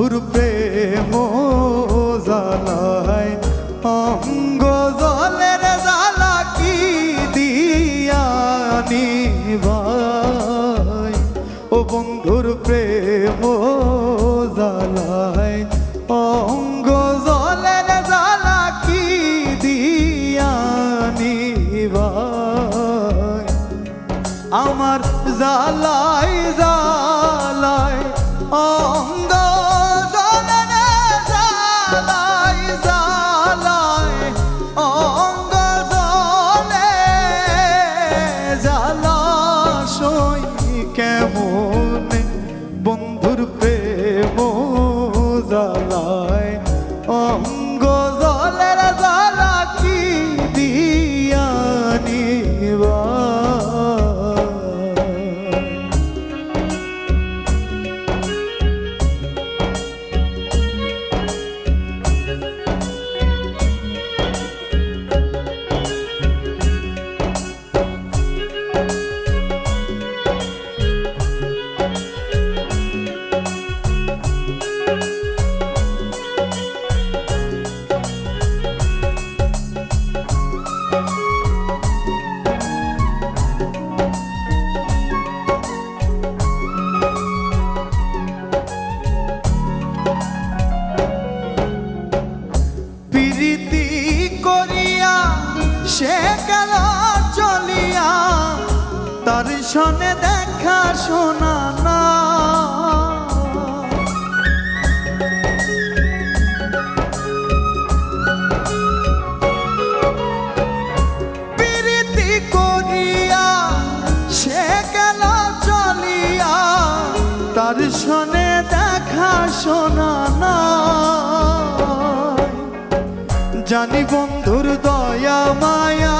বন্ধুর প্রেম জালায় অঙ্গ জলের জালা কি দিয়ানি ভাই ও বন্ধুর প্রেম জালায় অঙ্গ জলের জালা কি দিয়ানি ভাই আমার জালাই জালাই তার সনে দেখা শোনা না। তার দেখা শোনা না। জানি বন্ধুর দয়া মায়া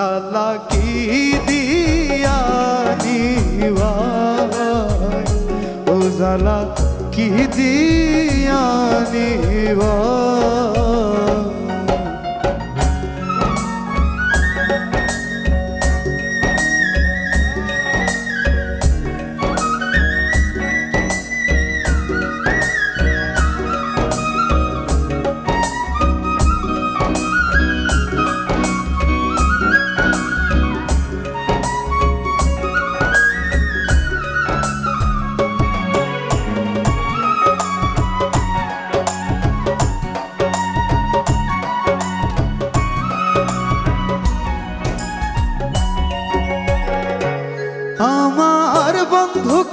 জালা কি দিয়া নিবাই ও জালা কি দিয়া নিবাই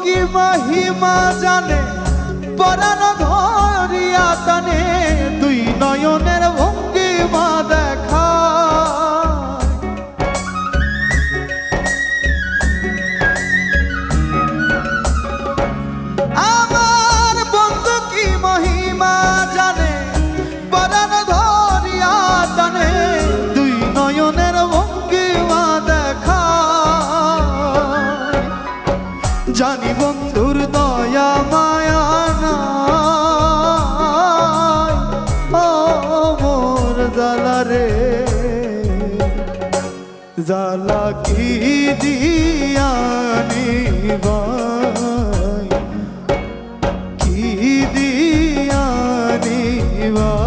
কি মহিমা জানে পরাণ ধরিয়া তানে দুই নয়নের জালা রে। জালা কি দিয়ানি ভাই? কি দিয়ানি ভাই?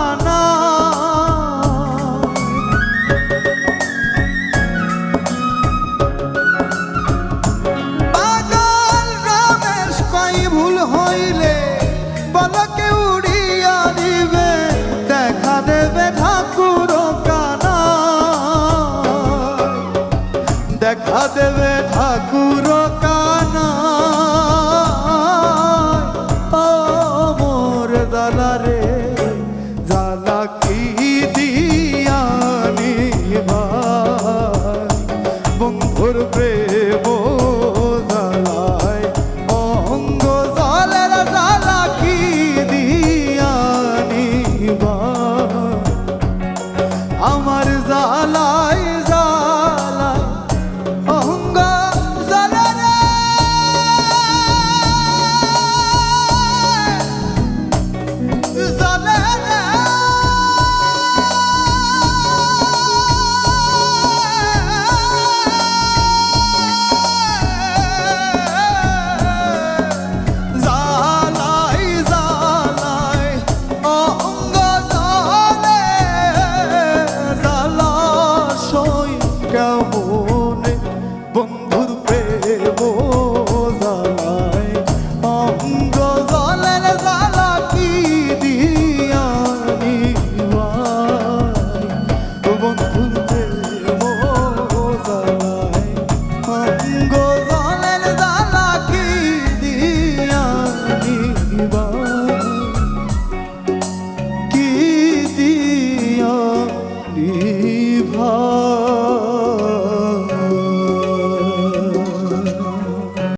ঠাকুর কানা। ও মোর দালারে।